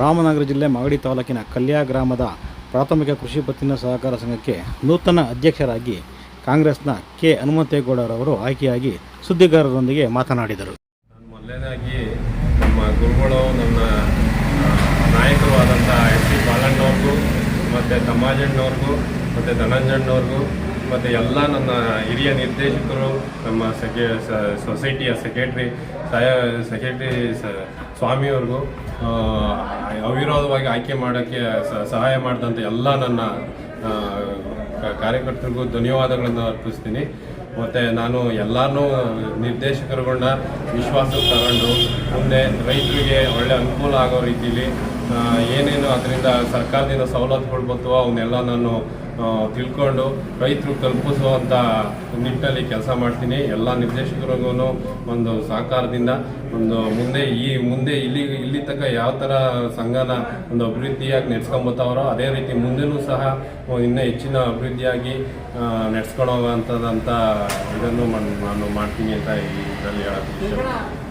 ರಾಮನಗರ ಜಿಲ್ಲೆ ಮಾಗಡಿ ತಾಲೂಕಿನ ಕಲ್ಯಾ ಗ್ರಾಮದ ಪ್ರಾಥಮಿಕ ಕೃಷಿ ಪತ್ತಿನ ಸಹಕಾರ ಸಂಘಕ್ಕೆ ನೂತನ ಅಧ್ಯಕ್ಷರಾಗಿ ಕಾಂಗ್ರೆಸ್ನ ಕೆ ಹನುಮಂತೇಗೌಡರವರು ಆಯ್ಕೆಯಾಗಿ ಸುದ್ದಿಗಾರರೊಂದಿಗೆ ಮಾತನಾಡಿದರು. ಮೊದಲನೇದಾಗಿ ನಮ್ಮ ಗುರುಗಳು, ನನ್ನ ನಾಯಕರು ಆದಂಥ ಎಸ್ ಸಿ ಬಾಲಣ್ಣವ್ರಿಗೂ ಮತ್ತು ತಮ್ಮಾಜಣ್ಣವ್ರಿಗೂ ಮತ್ತು ಧನಂಜಣ್ಣವ್ರಿಗೂ ಮತ್ತು ಎಲ್ಲ ನನ್ನ ಹಿರಿಯ ನಿರ್ದೇಶಕರು, ನಮ್ಮ ಸೆಕೆ ಸೊಸೈಟಿಯ ಸೆಕ್ರೆಟ್ರಿ, ಸಹ, ಸೆಕ್ರೆಟ್ರಿ ಸ್ವಾಮಿಯವ್ರಿಗೂ ಅವಿರೋಧವಾಗಿ ಆಯ್ಕೆ ಮಾಡೋಕ್ಕೆ ಸಹಾಯ ಮಾಡಿದಂಥ ಎಲ್ಲ ನನ್ನ ಕಾರ್ಯಕರ್ತರಿಗೂ ಧನ್ಯವಾದಗಳನ್ನು ಅರ್ಪಿಸ್ತೀನಿ. ಮತ್ತು ನಾನು ಎಲ್ಲರೂ ನಿರ್ದೇಶಕರುಗಳನ್ನ ವಿಶ್ವಾಸಕ್ಕೆ ತಗೊಂಡು, ಮುಂದೆ ರೈತರಿಗೆ ಒಳ್ಳೆ ಅನುಕೂಲ ಆಗೋ ರೀತಿಯಲ್ಲಿ ಏನೇನು ಅದರಿಂದ ಸರ್ಕಾರದಿಂದ ಸವಲತ್ತುಗಳು ಬರ್ತವೋ ಅವನ್ನೆಲ್ಲ ನಾನು ತಿಳ್ಕೊಂಡು ರೈತರು ತಲುಪಿಸುವಂಥ ನಿಟ್ಟಲ್ಲಿ ಕೆಲಸ ಮಾಡ್ತೀನಿ. ಎಲ್ಲ ನಿರ್ದೇಶಕರಿಗೂ ಒಂದು ಸಹಕಾರದಿಂದ, ಒಂದು ಮುಂದೆ ಈ ಮುಂದೆ ಇಲ್ಲಿ ಇಲ್ಲಿ ತನಕ ಯಾವ ಥರ ಸಂಘನ ಒಂದು ಅಭಿವೃದ್ಧಿಯಾಗಿ ನೆಡ್ಸ್ಕೊಂಬತ್ತವರೋ ಅದೇ ರೀತಿ ಮುಂದೆನೂ ಸಹ ಇನ್ನೂ ಹೆಚ್ಚಿನ ಅಭಿವೃದ್ಧಿಯಾಗಿ ನಡೆಸ್ಕೊಳ್ಳೋವಂಥದ್ದಂಥ ಇದನ್ನು ನಾನು ಮಾಡ್ತೀನಿ ಅಂತ ಇದರಲ್ಲಿ ಇಷ್ಟಪಡ್ತೀನಿ.